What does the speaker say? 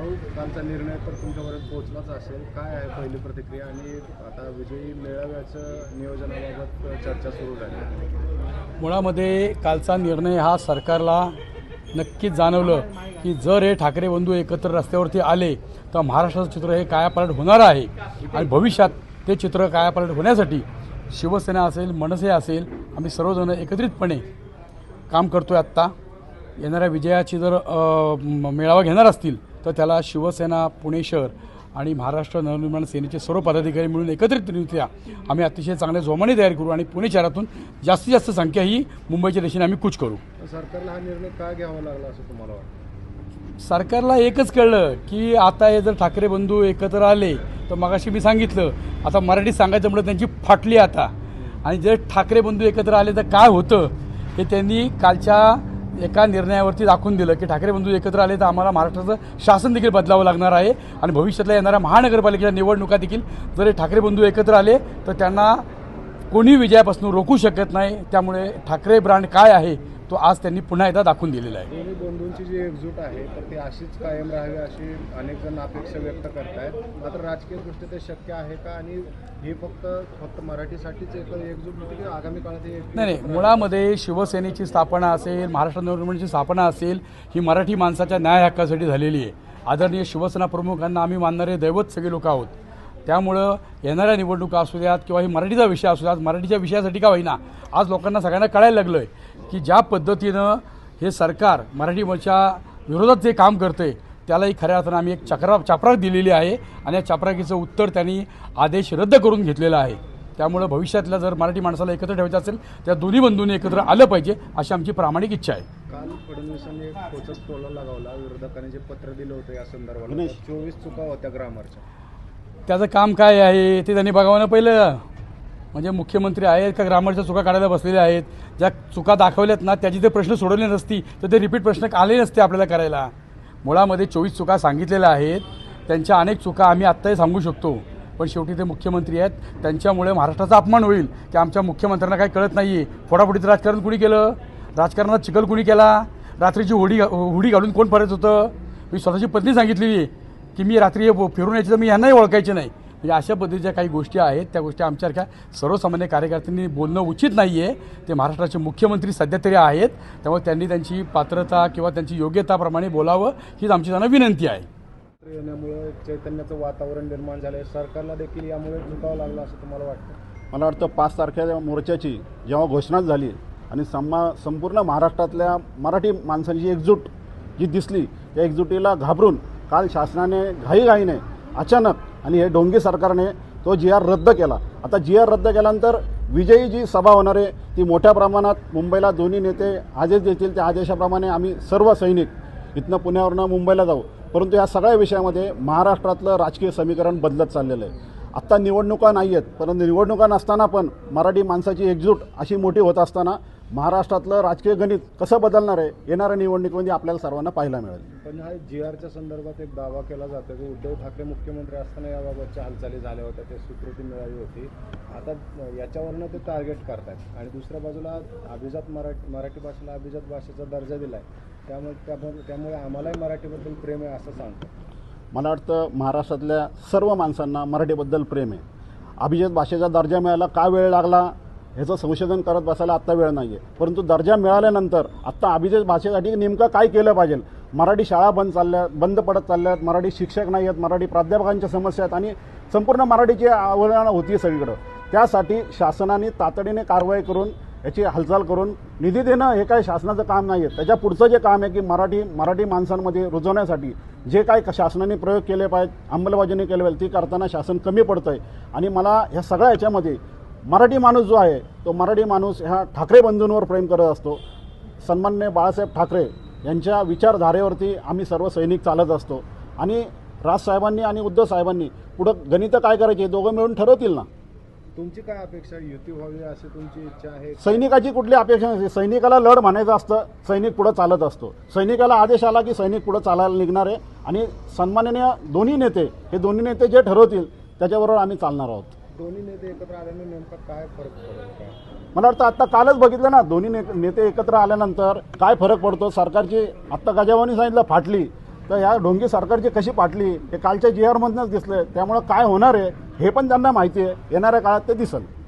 भाऊ कालचा निर्णय तर तुमच्यापर्यंत पोहोचलाच असेल. काय आहे पहिली प्रतिक्रिया? आणि आता विजयी मेळाव्याचं नियोजनाबाबत चर्चा सुरू झाली. मुळामध्ये कालचा निर्णय हा सरकारला नक्कीच जाणवलं की जर हे ठाकरे बंधू एकत्र रस्त्यावरती आले तर महाराष्ट्राचं चित्र हे कायापालट होणार आहे. आणि भविष्यात ते चित्र कायापालट होण्यासाठी शिवसेना असेल मनसे असेल आम्ही सर्वजण एकत्रितपणे काम करतो आहे आत्ता. येणाऱ्या विजयाची जर मेळावा घेणार असतील तर त्याला शिवसेना पुणे शहर आणि महाराष्ट्र नवनिर्माण सेनेचे सर्व पदाधिकारी मिळून एकत्रितरित्या आम्ही अतिशय चांगल्या जोमाने तयारी करू आणि पुणे शहरातून जास्तीत जास्त संख्या ही मुंबईच्या दिशेने आम्ही कूच करू. सरकारला हा निर्णय का घ्यावा लागला असं तुम्हाला वाटतं? सरकारला एकच कळलं की आता हे जर ठाकरे बंधू एकत्र आले तर मगाशी मी सांगितलं आता मराठी सांगायचं म्हटलं त्यांची फाटली आता. आणि जर ठाकरे बंधू एकत्र आले तर काय होतं? हे त्यांनी कालच्या एका निर्णयावरती दाखवून दिलं की ठाकरे बंधू एकत्र आले तर आम्हाला महाराष्ट्राचं शासन देखील बदलावं लागणार आहे. आणि भविष्यातल्या येणाऱ्या महानगरपालिकेच्या निवडणुका देखील जर हे ठाकरे बंधू एकत्र आले तर त्यांना कोणी विजयापासून रोखू शकत नाही त्यामुळे ठाकरे ब्रँड काय आहे तो आज त्यांनी पुन्हा एकदा दाखवून दिलेला आहे. दोन्ही बंधूंची जी एकजूट आहे तर ती अशीच कायम राहावी अशी अनेक जण अपेक्षा व्यक्त करतायत. मात्र राजकीय दृष्ट्या ते शक्य आहे का? आणि ही फक्त फक्त मराठीसाठीच एक एकजूट होती की आगामी काळात ही नाही नाही मुळामध्ये शिवसेनेची स्थापना असेल महाराष्ट्र नवनिर्माणची स्थापना असेल ही मराठी माणसाच्या न्याय हक्कासाठी झालेली आहे. आदरणीय शिवसेना प्रमुखांना आम्ही मानणारे दैवत सगळे लोक आहोत. त्यामुळं येणाऱ्या निवडणुका असू द्यात किंवा ही मराठीचा विषय असू द्यात मराठीच्या विषयासाठी का होईना आज लोकांना सगळ्यांना कळायला लागलं आहे की ज्या पद्धतीनं हे सरकार मराठी भाषा विरोधात जे काम करते त्यालाही खऱ्या अर्थानं आम्ही एक चक्रा चापराक दिलेली आहे आणि या चापराकीचं उत्तर त्यांनी आदेश रद्द करून घेतलेला आहे. त्यामुळं भविष्यातल्या जर मराठी माणसाला एकत्र ठेवायचं असेल त्या दोन्ही बंधूंनी एकत्र आलं पाहिजे अशी आमची प्रामाणिक इच्छा आहे. काल फडणवीसांनी एक खोचक टोला लगावला विरोधकांनी जे पत्र दिलं होतं या संदर्भात चोवीस चुका होत्या ग्रामरच्या त्याचं काम काय आहे ते त्यांनी बघावं ना पहिलं. म्हणजे मुख्यमंत्री आहेत का ग्रामरच्या चुका काढायला बसलेल्या आहेत? ज्या चुका दाखवल्यात ना त्याची ते प्रश्न सोडवले नसती तर ते रिपीट प्रश्न आले नसते आपल्याला करायला. मुळामध्ये चोवीस चुका सांगितलेल्या आहेत. त्यांच्या अनेक चुका आम्ही आत्ताही सांगू शकतो. पण शेवटी ते मुख्यमंत्री आहेत. त्यांच्यामुळे महाराष्ट्राचा अपमान होईल. की आमच्या मुख्यमंत्र्यांना काही कळत नाही आहे फोडाफोडीचं राजकारण कुणी केलं? राजकारणात चिखल कुणी केला? रात्रीची होडी घा- हुडी घालून कोण परत होतं? मी स्वतःची पत्नी सांगितलेली की मी रात्री फिरून यायची तर मी यांनाही ओळखायचे नाही. म्हणजे अशा पद्धतीच्या काही गोष्टी आहेत त्या गोष्टी आमच्यासारख्या सर्वसामान्य कार्यकर्त्यांनी बोलणं उचित नाही आहे ते महाराष्ट्राचे मुख्यमंत्री सध्या तरी आहेत त्यामुळे त्यांनी त्यांची पात्रता किंवा त्यांची योग्यताप्रमाणे बोलावं हीच आमची त्यांना विनंती आहे. येण्यामुळे चैतन्याचं वातावरण निर्माण झालंय. सरकारला देखील यामुळे झुकावं लागलं असं तुम्हाला वाटतं? मला वाटतं पाच तारखेच्या मोर्चाची जेव्हा घोषणा झाली आणि सम्मा संपूर्ण महाराष्ट्रातल्या मराठी माणसांची एकजूट जी दिसली त्या एकजुटीला घाबरून काल शासनाने घाईघाईने अचानक आणि हे डोंगी सरकारने तो जी आर रद्द केला. आता जी आर रद्द केल्यानंतर विजयी जी सभा होणार आहे ती मोठ्या प्रमाणात मुंबईला दोन्ही नेते आदेश देतील. त्या आदेशाप्रमाणे आम्ही सर्व सैनिक इथनं पुण्यावरनं मुंबईला जाऊ. परंतु या सगळ्या विषयामध्ये महाराष्ट्रातलं राजकीय समीकरण बदलत चाललेलं आहे. आत्ता निवडणुका नाही आहेत परंतु निवडणुका नसताना पण मराठी माणसाची एकजूट अशी मोठी होत असताना महाराष्ट्रातलं राजकीय गणित कसं बदलणार आहे येणाऱ्या निवडणुकीमध्ये आपल्याला सर्वांना पाहायला मिळेल. पण हा जी आरच्या संदर्भात एक दावा केला जातो की उद्धव ठाकरे मुख्यमंत्री असताना याबाबतच्या हालचाली झाल्या होत्या ते स्वीकृती मिळाली होती. आता याच्यावरनं ते टार्गेट करतात आणि दुसऱ्या बाजूला अभिजात मराठी मराठी भाषेला अभिजात भाषेचा दर्जा दिला आहे त्यामुळे त्यामुळे त्यामुळे आम्हालाही मराठीबद्दल प्रेम आहे असं सांगतो मला वाटतं महाराष्ट्रातल्या सर्व माणसांना मराठीबद्दल प्रेम आहे. अभिजात भाषेचा दर्जा मिळायला का वेळ लागला ह्याचं संशोधन करत बसायला आत्ता वेळ नाही आहे परंतु दर्जा मिळाल्यानंतर आत्ता अभिजात भाषेसाठी नेमकं काय केलं पाहिजे? मराठी शाळा बंद चालल्या बंद पडत चालल्या आहेत मराठी शिक्षक नाही आहेत मराठी प्राध्यापकांच्या समस्या आहेत आणि संपूर्ण मराठीची आवडणं होती सगळीकडं. त्यासाठी शासनाने तातडीने कारवाई करून याची हालचाल करून निधी देणं हे काय शासनाचं काम नाही आहे त्याच्या पुढचं जे काम आहे की मराठी मराठी माणसांमध्ये रुजवण्यासाठी जे काय शासनाने प्रयोग केले पाहिजे अंमलबजावणी केले पाहिजे ती करताना शासन कमी पडतं आहे आणि मला ह्या सगळ्या ह्याच्यामध्ये मराठी माणूस जो आहे तो मराठी माणूस ह्या ठाकरे बंधूंवर प्रेम करत असतो. सन्मान्य बाळासाहेब ठाकरे यांच्या विचारधारेवरती आम्ही सर्व सैनिक चालत असतो. आणि राजसाहेबांनी आणि उद्धव साहेबांनी पुढं गणितं काय करायचे दोघं मिळून ठरवतील ना? तुमची काय अपेक्षा? युती व्हावी अशी तुमची इच्छा आहे? सैनिकाची कुठली अपेक्षा नसते सैनिकाला लढ म्हणायचं असतं सैनिक पुढं चालत असतो. सैनिकाला आदेश आला की सैनिक पुढं चालायला निघणार आहे. आणि सन्माननीय दोन्ही नेते हे दोन्ही नेते जे ठरवतील त्याच्याबरोबर आम्ही चालणार आहोत. दोन्ही नेते एकत्र आल्याने नेमका काय फरक काय? मला वाटतं आत्ता कालच बघितलं ना दोन्ही नेते एकत्र आल्यानंतर काय फरक पडतो? सरकारची आत्ता गजावानी सांगितलं फाटली. तर या ढोंगी सरकारची कशी पाटली हे कालच्या जी आरमधनंच दिसलं त्यामुळं काय होणार आहे हे पण त्यांना माहिती आहे. येणाऱ्या काळात ते दिसेल.